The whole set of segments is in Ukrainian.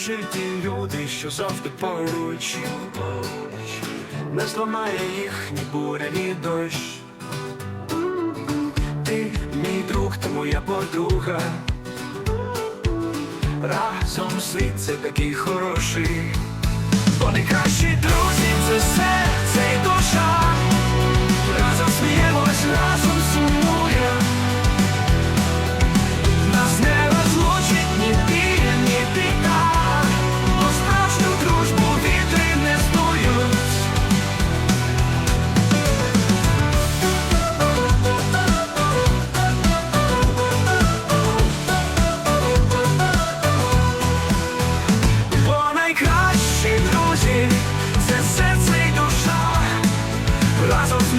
житті люди, що завжди поруч, не зламає їх ні буря, ні дощ. Ти мій друг, ти моя подруга. Разом світ це такий хороший. Бо кращі друзі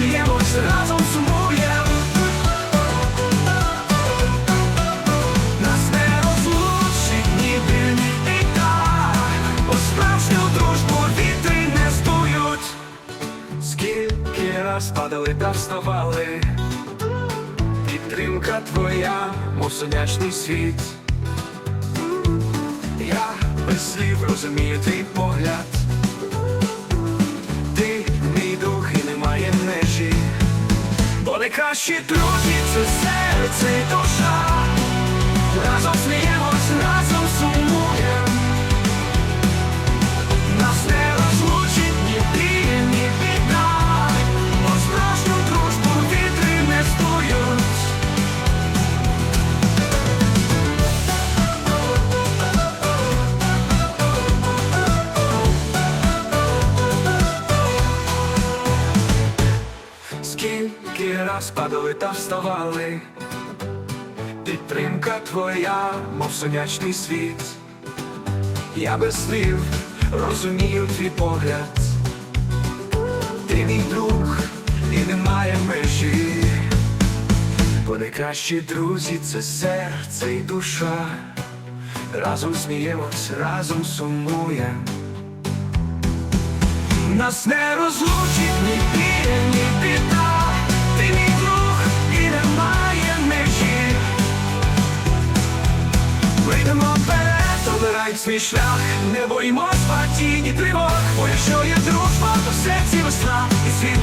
сміємось, разом сумуємо. Нас не розлучить ні біль, ні біда. Бо справжню дружбу вітри не здують. Скільки раз падали та вставали. Підтримка твоя, мов сонячний світ. Я без слів розумію твій погляд. Найкращі друзі це серце і душа. Разом сміємось, раз падали та вставали, підтримка твоя, мов сонячний світ. Я без слів розумію твій погляд. Ти мій друг і немає межі. Бо найкращі друзі це серце і душа. Разом сміємось, разом сумуємо. Нас не розлучить ні біль, ні біда обирай свій шлях Не боїмось партійні тривог. Бо якщо є дружба, то в серці весна І світ